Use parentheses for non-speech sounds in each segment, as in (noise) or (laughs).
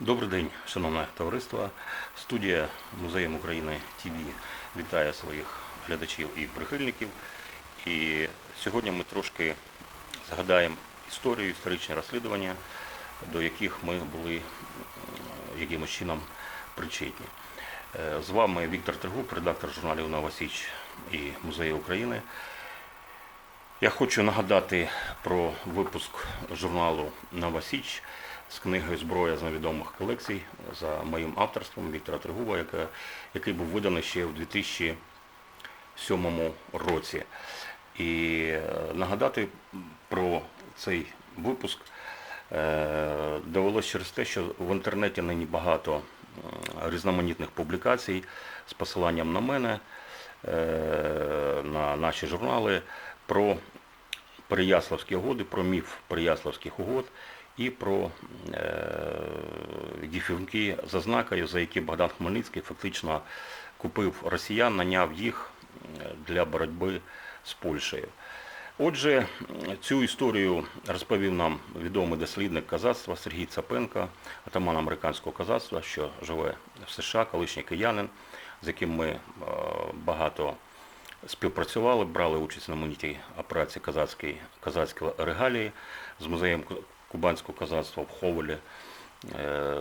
Добрий день, шановне товариство. Студія Музеєм України ТВ вітає своїх глядачів і прихильників. І сьогодні ми трошки згадаємо історію, історичні розслідування, до яких ми були якимось чином причетні. Е, З вами Віктор Тригуб, редактор журналів Нова Січ і Музею України. Я хочу нагадати про випуск журналу Нова Січ з книгою Зброя з невідомих колекцій за моїм авторством Віктора Тригуба, яка- який був виданий ще в 2007 році. І е, нагадати про цей випуск е, довелося через те, що в інтернеті нині багато м, різноманітних публікацій з посиланням на мене, е, на наші журнали про Переяславські угоди, про міф Переяславських угод і про е, діфінки за знакою, за які Богдан Хмельницький фактично купив росіян, наняв їх е, для боротьби з Польщею. Отже, цю історію розповів нам відомий дослідник казацтва Сергій Цапенко, атаман американського казацтва, що живе в США, колишній киянин, з яким ми е, багато співпрацювали, брали участь на монітій операції казацької, казацької регалії з музеєм кубанського казацтва в Ховелі. Е,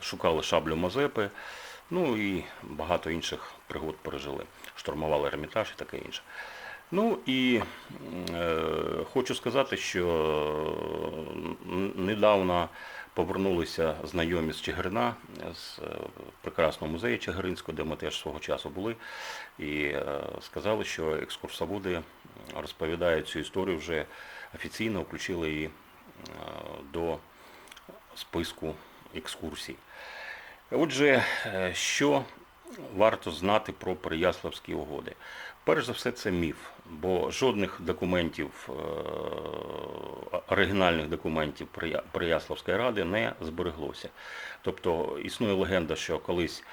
Шукали шаблю Мазепи, ну і багато інших пригод пережили. Штурмували Ермітаж і таке інше. Ну і е, хочу сказати, що недавно повернулися знайомі з Чигирина, з е, прекрасного музею Чигиринського, де ми теж свого часу були, і е, сказали, що екскурсоводи розповідають цю історію вже офіційно, включили її до списку екскурсій. Отже, е, що варто знати про Переяславські угоди? Перш за все, це міф, бо жодних документів, е, оригінальних документів Переяславської ради не збереглося. Тобто існує легенда, що колись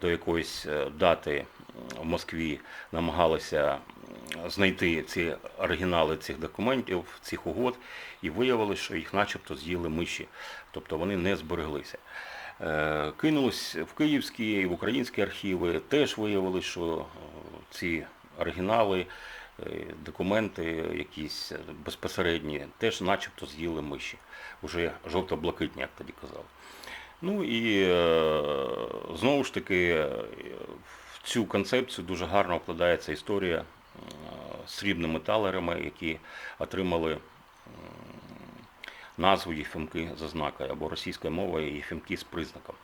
до якоїсь е, дати в Москві намагалися знайти ці оригінали цих документів, цих угод, і виявилось, що їх начебто з'їли миші, тобто вони не збереглися. Е, Кинулись в київські і в українські архіви, теж виявилось, що е, ці оригінали, документи якісь безпосередні, теж начебто з'їли миші, уже жовто-блакитні, як тоді казали. Ну і е, знову ж таки е, в цю концепцію дуже гарно вкладається історія е, з срібними талерами, які отримали назву Єфімки за знакою або російською мовою Єфімки з признаком.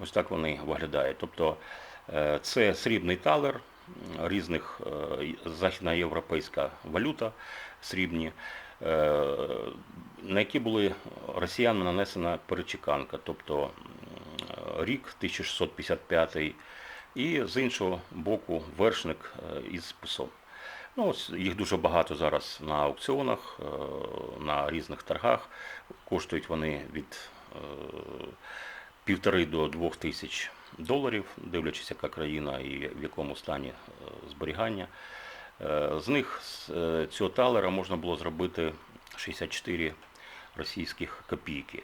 Ось так вони виглядають. Тобто це срібний талер, різних західноєвропейська валюта срібні, на які були росіянами нанесена перечеканка, тобто рік 1655 і з іншого боку вершник е, із списом. Ну, їх дуже багато зараз на аукціонах, е, на різних торгах. Коштують вони від е, півтори до двох тисяч доларів, дивлячись, яка країна і в якому стані е, зберігання. Е, З них з е, цього талера можна було зробити 64 російських копійки.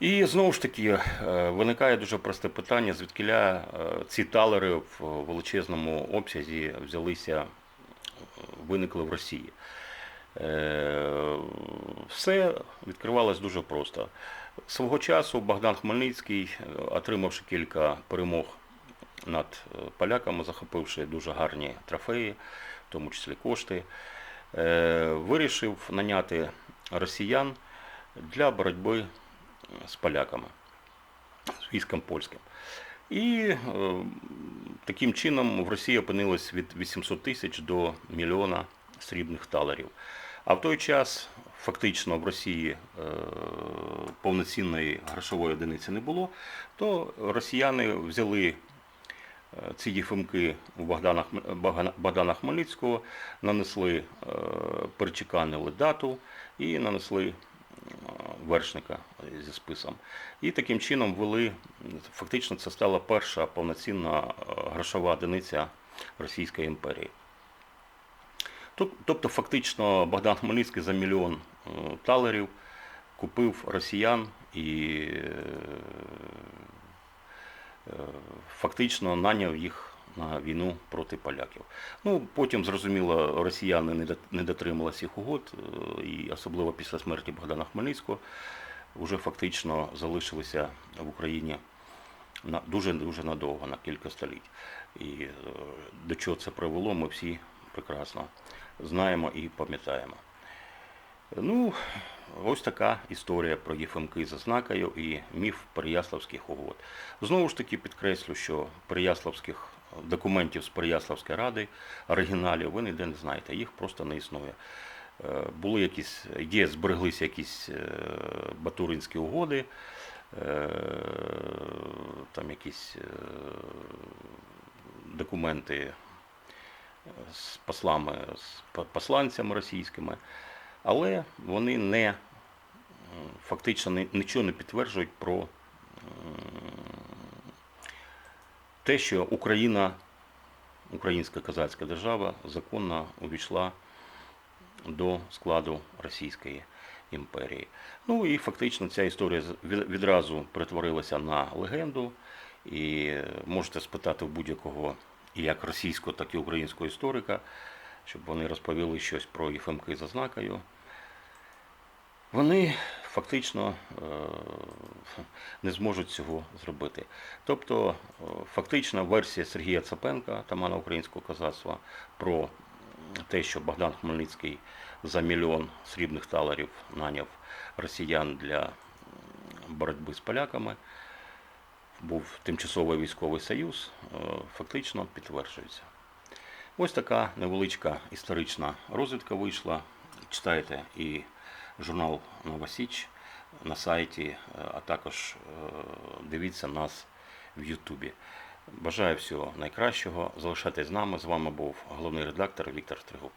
І знову ж таки е, виникає дуже просте питання, звідкиля е, ці талери в величезному обсязі взялися, виникли в Росії. Все відкривалось дуже просто. Свого часу Богдан Хмельницький, отримавши кілька перемог над е, поляками, захопивши дуже гарні трофеї, в тому числі кошти, е, вирішив наняти росіян для боротьби з поляками, з військом польським. І е, таким чином в Росії опинилось від 800 тисяч до мільйона срібних талерів. А в той час фактично в Росії е, повноцінної грошової одиниці не було, то росіяни взяли е, ці єфимки у Богдана, Богдана- Хмельницького, нанесли, е, перечеканили дату і нанесли е, вершника зі списом. І таким чином ввели, фактично це стала перша повноцінна е, грошова одиниця Російської імперії. Тобто, фактично, Богдан Хмельницький за мільйон е, талерів купив росіян і е, е, фактично наняв їх на війну проти поляків. Ну, потім, зрозуміло, росіяни не дот- не дотрималися їх угод, е, і особливо після смерті Богдана Хмельницького, вже фактично залишилися в Україні дуже дуже надовго, на кілька століть. І е, до чого це привело, ми всі прекрасно знаємо і пам'ятаємо. Ну, ось така історія про єфемки за знакою і міф Переяславських угод. Знову ж таки підкреслю, що Переяславських документів з Переяславської ради, оригіналів, ви ніде не знаєте, їх просто не існує. Е, Були якісь, є, збереглися якісь е, батуринські угоди, е, там якісь документи з послами, з посланцями російськими, але вони не фактично нічого не підтверджують про те, що Україна, українська козацька держава, законно увійшла до складу Російської імперії. Ну і фактично ця історія відразу перетворилася на легенду. І е, можете спитати в будь-якого як російського, так і українського історика, щоб вони розповіли щось про єфемки за знакою. Вони фактично е, (laughs) не зможуть цього зробити. Тобто, е, фактична версія Сергія Цапенка, атамана українського козацтва, про те, що Богдан Хмельницький за мільйон срібних талерів наняв росіян для боротьби з поляками, був тимчасовий військовий союз, е, фактично підтверджується. Ось така невеличка історична розвідка вийшла. Читайте і журнал Нова Січ на сайті, е, а також е, дивіться нас в Ютубі. Бажаю всього найкращого. Залишайтесь з нами. З вами був головний редактор Віктор Стригуб.